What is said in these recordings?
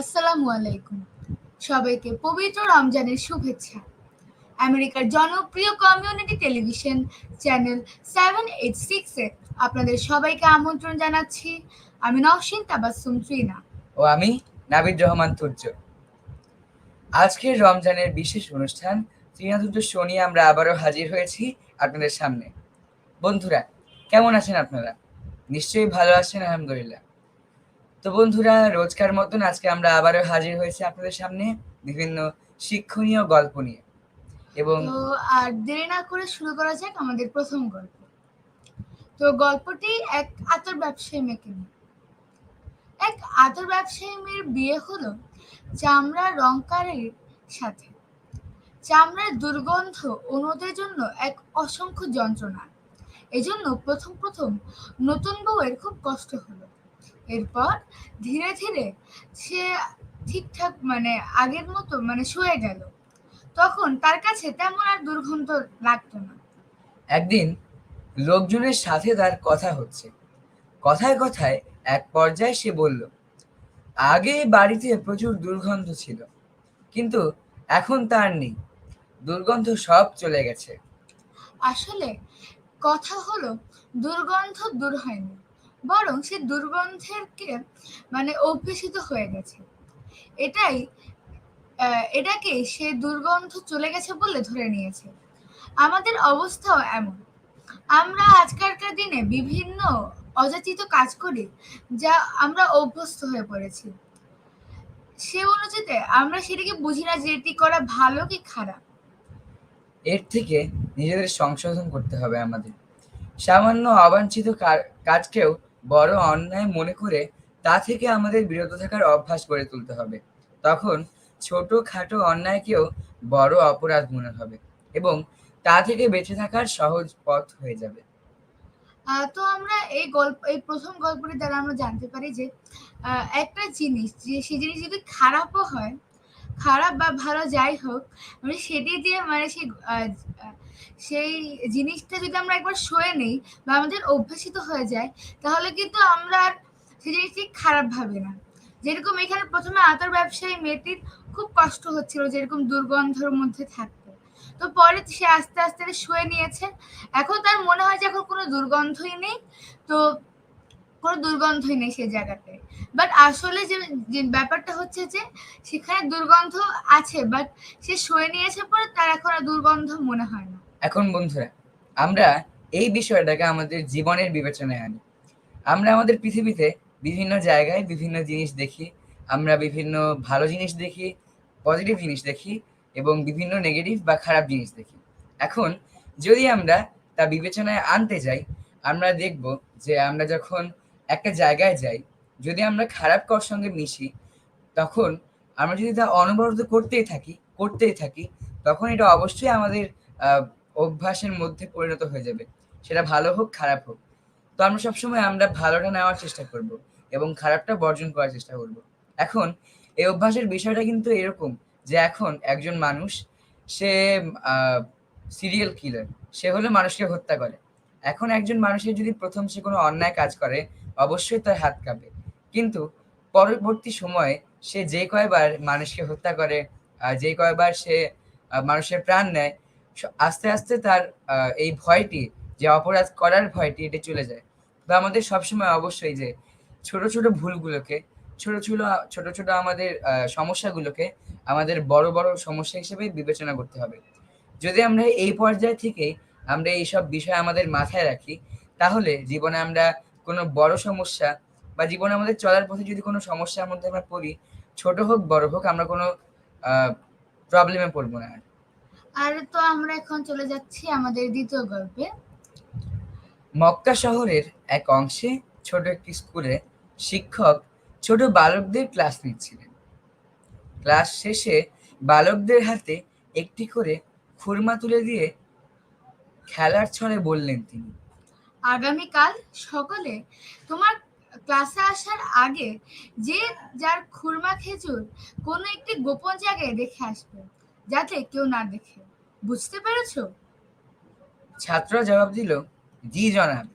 আসসালামু আলাইকুম। সবাইকে পবিত্র রমজানের শুভেচ্ছা। আমেরিকার জনপ্রিয় community television channel seven eight সিক্সে আপনাদের সবাইকে আমন্ত্রণ জানাচ্ছি। আমি নওশিন তাবাসসুম ত্রিনা। ও আমি নাবিদ রহমান তুর্য। আজকের রমজানের বিশেষ অনুষ্ঠান তৃণাতুর্য শো নিয়ে আমরা আবারও হাজির হয়েছি আপনাদের সামনে। বন্ধুরা, কেমন আছেন আপনারা? নিশ্চয়ই ভালো আছেন, আলহামদুলিল্লাহ। তো বন্ধুরা, রোজকার মতন আজকে আমরা আবারও হাজির হয়েছি আপনাদের সামনে বিভিন্ন শিক্ষণীয় গল্প নিয়ে। এবং আর দেরি না করে শুরু করা যাক আমাদের প্রথম গল্প। তো গল্পটি এক আতর ব্যবসায়ী মেয়েকে নিয়ে। এক আতর ব্যবসায়ী মেয়ের বিয়ে হলো চামড়া রংকারের সাথে। চামড়ার দুর্গন্ধ অন্যদের জন্য এক অসংখ্য যন্ত্রণা। এজন্য প্রথম প্রথম নতুন বউয়ের খুব কষ্ট হলো। এরপর ধীরে ধীরে সে ঠিকঠাক মানে আগের মতো মানে শুয়ে গেল। তখন তার কাছে তেমন আর দুর্গন্ধ লাগতো না। একদিন লোকজনের সাথে তার কথা হচ্ছে। কথায় কথায় এক পর্যায়ে সে বলল আগে বাড়িতে প্রচুর দুর্গন্ধ ছিল কিন্তু এখন তার নেই। দুর্গন্ধ সব চলে গেছে। আসলে কথা হলো দুর্গন্ধ দূর হয়নি। বরং সে দুর্গন্ধের কে মানে অভ্যসিত হয়ে গেছে। এটাই এটাকে সে দুর্গন্ধ চলে গেছে বলে ধরে নিয়েছে। আমাদের অবস্থাও এমন। আমরা আজকালকার দিনে বিভিন্ন অযাচিত কাজ করি যা আমরা অভ্যস্ত হয়ে পড়েছি। সে অনুযায়ী আমরা সেটাকে বুঝি না যে এটি করা ভালো কি খারাপ। এর থেকে নিজেদের সংশোধন করতে হবে আমাদের। সামান্য অবাঞ্ছিত কাজকেও বড় অন্যায় মনে করে তা থেকে আমাদের বিরত থাকার অভ্যাস গড়ে তুলতে হবে। তখন ছোট খাটো অন্যায়কেও বড় অপরাধ মনে হবে এবং তা থেকে বেঁচে থাকার সহজ পথ হয়ে যাবে। তো আমরা এই গল্প, এই প্রথম গল্পটি দ্বারা আমরা জানতে পারি যে একটা জিনিস, যে সেই জিনিস যদি খারাপও হয় খারাপ বা ভালো যাই হোক মানে সেটি দিয়ে মানে সেই সেই জিনিসটা যদি আমরা একবার সয়ে নেই বা আমাদের অভ্যাসিত হয়ে যায়, তাহলে কিন্তু আমরা আর সেই জিনিসটি খারাপ ভাবে না। যেরকম এখানে প্রথমে আতর ব্যবসায়ী মেয়েটির খুব কষ্ট হচ্ছিল যেরকম দুর্গন্ধর মধ্যে থাকতে। তো পরে সে আস্তে আস্তে শুয়ে নিয়েছে। এখন তার মনে হয় যে এখন কোনো দুর্গন্ধই নেই। তো কোনো দুর্গন্ধই নেই সেই জায়গাটায় বাট আসলে যে ব্যাপারটা হচ্ছে যে, সেখানে দুর্গন্ধ আছে বাট সে সয়ে নিয়েছে পরে তার এখন আর দুর্গন্ধ মনে হয় না। এখন বন্ধুরা, আমরা এই বিষয়টাকে আমাদের জীবনের বিবেচনায় আনি। আমরা আমাদের পৃথিবীতে বিভিন্ন জায়গায় বিভিন্ন জিনিস দেখি, আমরা বিভিন্ন ভালো জিনিস দেখি পজিটিভ জিনিস দেখি, এবং বিভিন্ন নেগেটিভ বা খারাপ জিনিস দেখি। এখন যদি আমরা তা বিবেচনায় আনতে যাই, আমরা দেখব যে আমরা যখন একটা জায়গায় যাই যদি আমরা খারাপ কর সঙ্গে মিশি, তখন আমরা যদি তা অনবরত করতেই থাকি করতেই থাকি, তখন এটা অবশ্যই আমাদের অভ্যাসের মধ্যে পরিণত হয়ে যাবে। সেটা ভালো হোক, খারাপ হোক। তো আমরা সবসময় আমরা ভালোটা নেওয়ার চেষ্টা করব এবং খারাপটা বর্জন করার চেষ্টা করব। এখন এই অভ্যাসের বিষয়টা কিন্তু এরকম যে এখন একজন মানুষ, সে সিরিয়াল কিলার সে হলো মানুষকে হত্যা করে। এখন একজন মানুষের যদি প্রথম সে কোনো অন্যায় কাজ করে, অবশ্যই তার হাত কাঁপে। কিন্তু পরবর্তী সময়ে সে যে কয়বার মানুষকে হত্যা করে যে কয়বার সে মানুষের প্রাণ নেয় আস্তে আস্তে তার এই ভয়টি, যে অপরাধ করার ভয়টি এটা চলে যায়। তো আমাদের সবসময় অবশ্যই যে ছোট ছোট ভুলগুলোকে, ছোট ছোট ছোট ছোট আমাদের সমস্যাগুলোকে আমাদের বড় বড় সমস্যা হিসেবে বিবেচনা করতে হবে। যদি আমরা এই পর্যায় থেকে আমরা এইসব বিষয় আমাদের মাথায় রাখি, তাহলে জীবনে আমরা কোনো বড় সমস্যা বা জীবনে আমাদের চলার পথে যদি কোনো সমস্যার মধ্যে আমরা পড়ি ছোট হোক বড় হোক আমরা কোনো প্রবলেমে পড়ব না আর। তো আমরা এখন চলে যাচ্ছি আমাদের দ্বিতীয় গল্পে। মক্কা শহরের এক অংশে ছোট একটি স্কুলে শিক্ষক ছোট বালকদের ক্লাস নিচ্ছিলেন। ক্লাস শেষে বালকদের হাতে একটি করে খুরমা তুলে দিয়ে খেলার ছলে বললেন তিনি আগামীকাল সকালে তোমার ক্লাসে আসার আগে যে যার খুরমা খেজুর কোনো একটি গোপন জায়গায় রেখে আসবে যাতে কেউ না দেখে। বুঝতে পেরেছ? ছাত্র জবাব দিল জি জনাব।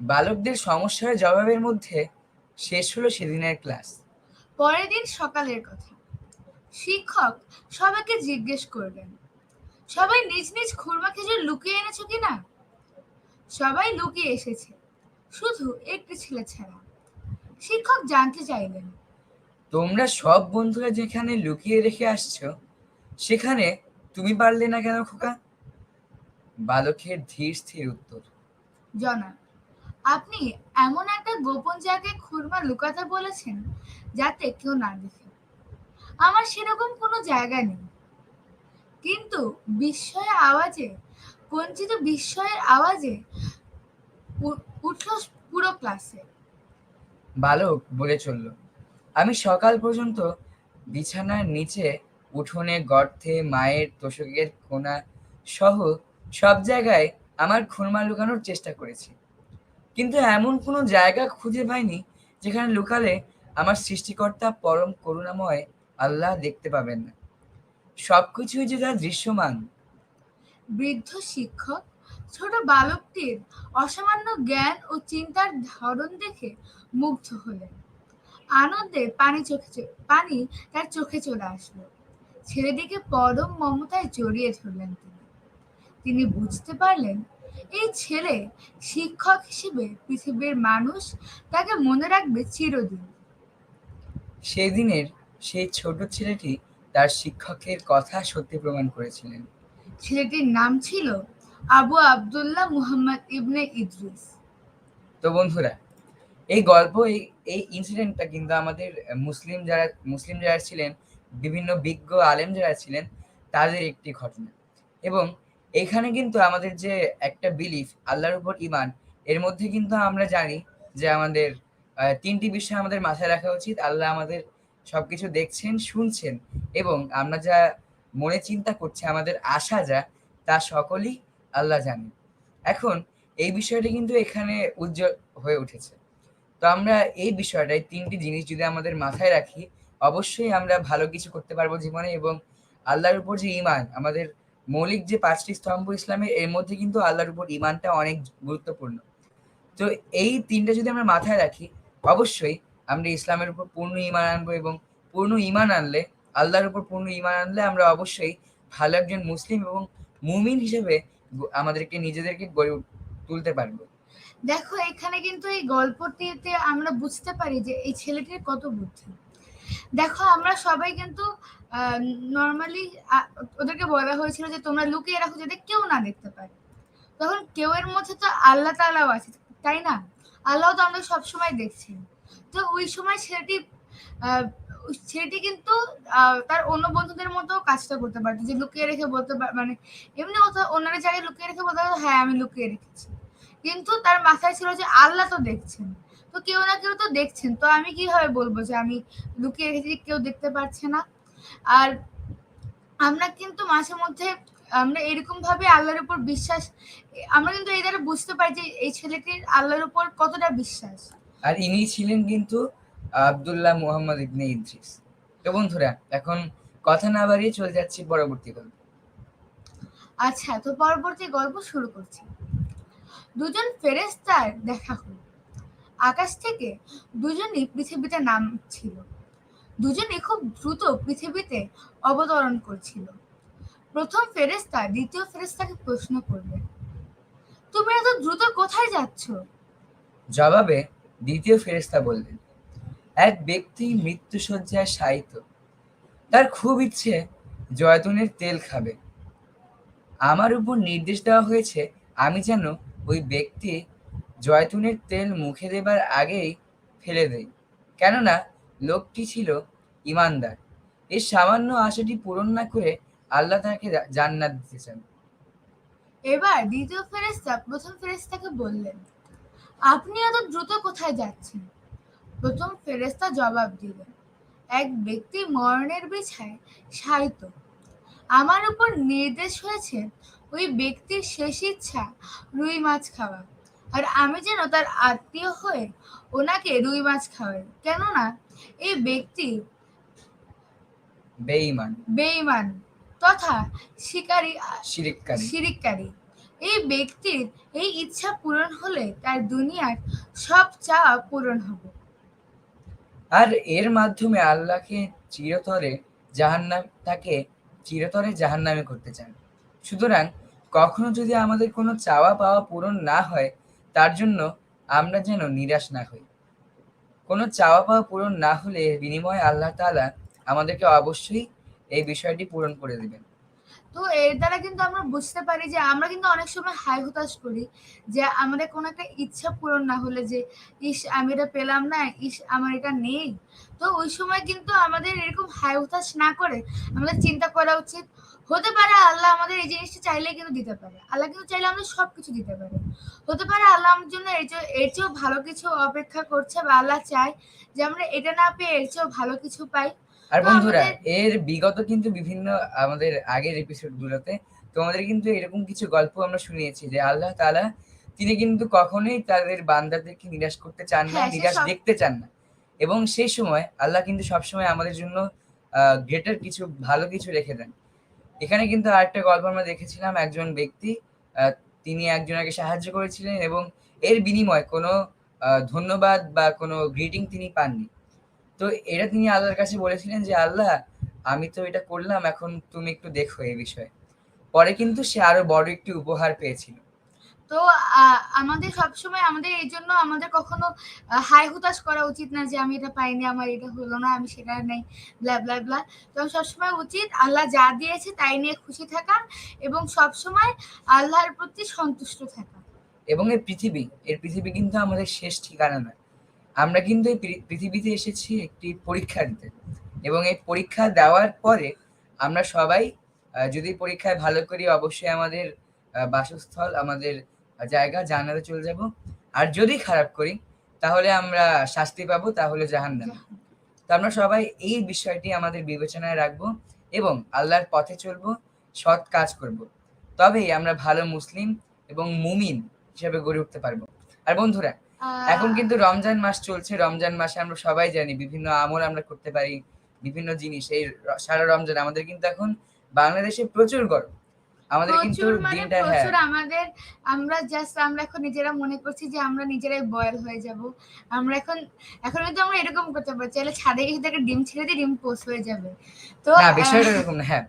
বালকদের সমস্যার জবাবের মধ্যে শেষ হলো সেদিনের ক্লাস। পরের দিন সকালের কথা। শিক্ষক সবাইকে জিজ্ঞেস করলেন সবাই নিজ নিজ খুরমা খেজুর লুকিয়ে এনেছো কিনা? সবাই লুকিয়ে এসেছে। শুধু একটি ছেলে ছাড়া। শিক্ষক জানতে চাইলেন। তোমরা সব বন্ধুরা যেখানে লুকিয়ে রেখে আসছো সেখানে তুমি পারলে না কেন খোকা? বালকের ধীর স্থির উত্তর। জনাব আপনি এমন একটা গোপন জায়গায় খুরমা লুকাতে বলেছেন যাতে কেউ না দেখে। আমার সেরকম কোনো জায়গা নেই। কিন্তু বিস্ময়ের আওয়াজে কঞ্চিত বিস্ময়ের আওয়াজে উঠল পুরো ক্লাসে বালক বলে চলল আমি সকাল পর্যন্ত বিছানার নিচে উঠোনে গর্তে মায়ের তোষকের কোণা সহ সব জায়গায় আমার খুরমা লুকানোর চেষ্টা করেছি। কিন্তু এমন কোনো জায়গা খুঁজে পাইনি যেখানে লুকালে আমার সৃষ্টিকর্তা পরম করুণাময় আল্লাহ দেখতে পাবেন না। সবকিছুই যে তার দৃশ্যমান। বৃদ্ধ শিক্ষক ছোট বালকটির অসামান্য জ্ঞান ও চিন্তার ধরন দেখে মুগ্ধ হলেন। আনন্দে পানি চোখে পানি তার চোখে চলে আসলো। ছেলেটিকে পরম মমতায় জড়িয়ে ধরলেন তিনি। তিনি বুঝতে পারলেন এই ছেলে শিক্ষক হিসেবে পৃথিবীর মানুষ তাকে মনে রাখবে চিরদিন। সেই দিনের সেই ছোট ছেলেটি তার শিক্ষকের কথা সত্যি প্রমাণ করেছিলেন। ছেলেটির নাম ছিল আবু আব্দুল্লাহ মুহাম্মদ ইবনে ইদ্রিস। তো বন্ধুরা, এই গল্প, এই এই ইনসিডেন্টটা কিন্তু আমাদের মুসলিম যারা মুসলিম যারা ছিলেন, বিভিন্ন বিজ্ঞ আলেম যারা ছিলেন, তাদের একটি ঘটনা। এবং এখানে কিন্তু আমাদের যে একটা বিলিফ আল্লাহর উপর ইমান এর মধ্যে কিন্তু আমরা জানি যে আমাদের তিনটি বিষয় আমাদের মাথায় রাখা উচিত। আল্লাহ আমাদের সবকিছু দেখছেন, শুনছেন, এবং আমরা যা মনে চিন্তা করছি, আমাদের আশা যা, তা সকলই আল্লাহ জানেন এখন এই বিষয়টা কিন্তু এখানে উজ্জ্বল হয়ে উঠেছে। তো আমরা এই বিষয়টা এই তিনটি জিনিস যদি আমাদের মাথায় রাখি, অবশ্যই আমরা ভালো কিছু করতে পারব জীবনে এবং আল্লাহর উপর যে ইমান আমাদের মৌলিক যে পাঁচটি স্তম্ভ ইসলামের, এর মধ্যে কিন্তু আল্লাহর উপর ইমানটা অনেক গুরুত্বপূর্ণ। তো এই তিনটা যদি আমরা মাথায় রাখি, অবশ্যই আমরা ইসলামের উপর পূর্ণ ইমান আনব এবং পূর্ণ ইমান আনলে, আল্লাহর উপর পূর্ণ ইমান আনলে আমরা অবশ্যই ভালো একজন মুসলিম এবং মুমিন হিসেবে আমাদেরকে নিজেদেরকে গড়ে তুলতে পারব। দেখো, এখানে কিন্তু এই গল্পটিতে আমরা বুঝতে পারি যে এই ছেলেটির কত বুদ্ধি। দেখো, আমরা সবাই কিন্তু নর্মালি ওদেরকে বলা হয়েছিল যে তোমরা লুকিয়ে রাখো যাতে কেউ না দেখতে পারে তখন কেউ এর মধ্যে তো আল্লাহ তালাও আছে, তাই না? আল্লাহ তো আমরা সবসময় দেখছি। তো ওই সময় ছেলেটি ছেলেটি কিন্তু তার অন্য বন্ধুদের মতো কাজটা করতে পারতো। যে লুকিয়ে রেখে বলতে মানে এমনি কোথাও অন্যের জায়গায় লুকিয়ে রেখে বলতে পারতো হ্যাঁ আমি লুকিয়ে রেখেছি। কিন্তু তার মাথায় ছিল যে আল্লাহ তো দেখছেন। তো কেউ না কেউ তো দেখছেন। তো আমি কীভাবে বলব যে আমি লুকিয়ে রেখেছি কেউ দেখতে পারছে না? আর আমরা কিন্তু মাঝে মধ্যে, আমরা এরকম ভাবে আল্লাহর উপর বিশ্বাস, আমরা কিন্তু এই দ্বারা বুঝতে পারি যে এই ছেলেটির আল্লাহর উপর কতটা বিশ্বাস। আর ইনি ছিলেন কিন্তু আব্দুল্লাহ মুহাম্মদ ইবনে ইদ্রিস। তো বন্ধুরা এখন কথা না বাড়িয়ে চলে যাচ্ছি পরবর্তী গল্প। আচ্ছা তো পরবর্তী গল্প শুরু করছি। দুজন ফেরেস্তার দেখা হলো। আকাশ থেকে দুজনই পৃথিবীতে নামছিল। দুজনই খুব দ্রুত পৃথিবীতে অবতরণ করছিল। প্রথম ফেরেস্তা দ্বিতীয় ফেরেস্তাকে প্রশ্ন করবে তুমি এত দ্রুত কোথায় যাচ্ছ? জবাবে দ্বিতীয় ফেরেশতা বললেন এক ব্যক্তি মৃত্যুসজ্জায় শায়িত। তার খুব ইচ্ছে জয়তুনের তেল খাবে। আমার উপর নির্দেশ দেওয়া হয়েছে, আমি যেন ওই ব্যক্তি জয়তুনের তেল মুখে দেবার আগেই ফেলে দেই। কেননা, লোকটি ছিল ইমানদার। এই সামান্য আশাটি পূরণ না করে আল্লাহ তাকে জান্নাত দিতে চান। এবার দ্বিতীয় ফেরেস্তা প্রথম ফেরেস্তাকে বললেন, আপনি এত দ্রুত কোথায় যাচ্ছেন? প্রথম ফেরেস্তা জবাব দিলেন এক ব্যক্তি মরণের বিছায় শায়িত। আমার উপর নির্দেশ হয়েছে ওই ব্যক্তির শেষ ইচ্ছা রুই মাছ খাওয়া। আর আমি যেন তার আত্মীয় হয়ে ওনাকে রুই মাছ খাওয়াই। কেননা এই ব্যক্তি বেঈমান। বেঈমান তথা শিকারী শিরিককারী। শিরিককারী। এই ব্যক্তির এই ইচ্ছা পূরণ হলে তার দুনিয়ার সব চাওয়া পূরণ হবে। আর এর মাধ্যমে আল্লাহকে চিরতরে জাহান্নাম তাকে চিরতরে জাহান্নামে করতে চান। সুতরাং কখনো যদি আমাদের কোনো চাওয়া পাওয়া পূরণ না হয়, তার জন্য আমরা যেন নিরাশ না হই। কোনো চাওয়া পাওয়া পূরণ না হলে বিনিময়ে আল্লাহ তাআলা আমাদেরকে অবশ্যই এই বিষয়টি পূরণ করে দিবেন। তো এর দ্বারা কিন্তু আমরা বুঝতে পারি যে আমরা কিন্তু অনেক সময় হাই হতাশ করি যে আমাদের কোনো একটা ইচ্ছা পূরণ না হলে যে, ইস, আমি এটা পেলাম না, ইস, আমার এটা নেই। তো ওই সময় কিন্তু আমাদের এরকম হাই হতাশ না করে আমাদের চিন্তা করা উচিত। হতে পারে আল্লাহ আমাদের এই জিনিসটা চাইলে কিন্তু দিতে পারে। আল্লাহ কিন্তু চাইলে আমাদের সব কিছু দিতে পারে। হতে পারে আল্লাহ আমার জন্য এর এর চেয়েও ভালো কিছু অপেক্ষা করছে বা আল্লাহ চায় যে আমরা এটা না পেয়ে এর চেয়েও ভালো কিছু পাই। আর বন্ধুরা এর বিগত কিন্তু বিভিন্ন আমাদের আগের এপিসোড গুলোতে তোমাদের কিন্তু এরকম কিছু গল্প আমরা শুনিয়েছি যে আল্লাহ তাআলা তিনি কিন্তু কখনোই তাদের বান্দাদেরকে নিরাশ করতে চান না হ্যাঁ, নিরাশ দেখতে চান না। এবং সেই সময় আল্লাহ কিন্তু সবসময় আমাদের জন্য গ্রেটার কিছু ভালো কিছু রেখে দেন। এখানে কিন্তু আরেকটা গল্প আমরা দেখেছিলাম একজন ব্যক্তি তিনি একজনকে সাহায্য করেছিলেন এবং এর বিনিময়ে কোনো আহ, ধন্যবাদ বা কোনো গ্রিটিং তিনি পাননি। তো এটা তিনি আল্লাহর কাছে বলেছিলেন যে আল্লাহ আমি তো এটা করলাম এখন তুমি একটু দেখো এই বিষয়ে। পরে কিন্তু সে আরও বড় একটি উপহার পেয়েছিল। তো আমাদের সবসময় আমাদের এই জন্য আমাদের কখনো হাই হুতাশ করা উচিত না যে আমি এটা পাইনি আমার এটা হলো না আমি সেটা নেই ব্লা ব্লা ব্লা তো সবসময় উচিত আল্লাহ যা দিয়েছে তাই নিয়ে খুশি থাকা এবং সবসময় আল্লাহর প্রতি সন্তুষ্ট থাকা। এবং এই পৃথিবী এর পৃথিবী কিন্তু আমাদের শেষ ঠিকানা নয়। আমরা কিন্তু এই পৃথিবীতে এসেছি একটি পরীক্ষা দিতে। এবং এই পরীক্ষা দেওয়ার পরে আমরা সবাই যদি পরীক্ষায় ভালো করি, অবশ্যই আমাদের বাসস্থল, আমাদের জায়গা জান্নাতে চলে যাব। আর যদি খারাপ করি, তাহলে আমরা শাস্তি পাবো, তাহলে জাহান্নামে। তো আমরা সবাই এই বিষয়টি আমাদের বিবেচনায় রাখব এবং আল্লাহর পথে চলবো, সৎ কাজ করব। তবেই আমরা ভালো মুসলিম এবং মুমিন হিসেবে গড়ে উঠতে পারব। আর বন্ধুরা এখন কিন্তু রমজান মাস চলছে রমজান মাসে আমরা সবাই জানি বিভিন্ন আমল আমরা করতে পারি বিভিন্ন জিনিস এই সারা রমজান আমাদের কিন্তু এখন বাংলাদেশে প্রচুর গরম। আমাদের কিন্তু মানে দিনটা হ্যাঁ। আমাদের আমরা জাস্ট আমরা এখন নিজেরা মনে করছি যে আমরা নিজেরাই বয়েল হয়ে যাব। আমরা এখন এখন কিন্তু আমরা এরকম করতে পারি চাইলে ছাদে গিয়ে থেকে ডিম ছেড়ে দিয়ে ডিম পোস্ট হয়ে যাবে। তো না বিষয়টা এরকম না হ্যাঁ।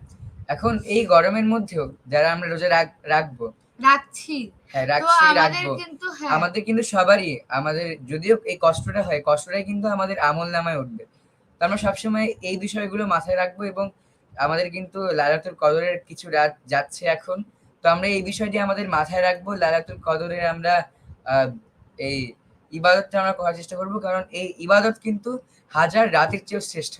এখন এই গরমের মধ্যেও যারা আমরা রোজা রাখ- রাখব রাখছি। হ্যাঁ রাখছি আমাদের রাখব। কিন্তু হ্যাঁ। আমাদের কিন্তু সবারই আমাদের যদিও এই কষ্টটা হয় কষ্টটাই কিন্তু আমাদের আমল নামায় উঠবে। তো আমরা সবসময় এই বিষয়গুলো মাথায় রাখব এবং আমাদের কিন্তু লালাতুল কদরের কিছু রাত যাচ্ছে এখন। তো আমরা এই বিষয়টি আমাদের মাথায় রাখব লালাতুল কদরের আমরা আহ, এই ইবাদতটা আমরা করার চেষ্টা করব কারণ এই ইবাদত কিন্তু হাজার রাতের চেয়েও শ্রেষ্ঠ।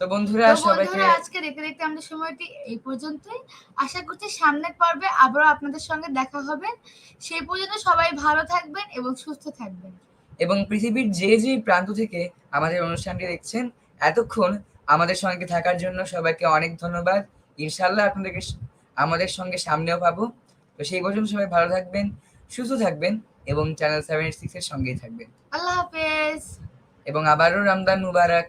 তো বন্ধুরা সবাইকে আজকে দেখতে দেখতে আমাদের সময়টি এই পর্যন্তই। আশা করছি সামনের পর্বে আবারও আপনাদের সঙ্গে দেখা হবে। সেই পর্যন্ত সবাই ভালো থাকবেন এবং সুস্থ থাকবেন। এবং পৃথিবীর যে যে প্রান্ত থেকে আমাদের অনুষ্ঠানটি দেখছেন এতক্ষণ আমাদের সঙ্গে থাকার জন্য সবাইকে অনেক ধন্যবাদ। ইনশাল্লাহ আপনাদেরকে আমাদের সঙ্গে সামনেও পাবো। তো সেই পর্যন্ত সবাই ভালো থাকবেন সুস্থ থাকবেন এবং চ্যানেল সেভেন সিক্স এর সঙ্গেই থাকবেন। আল্লাহ হাফেজ। এবং আবারও রমজান মুবারক।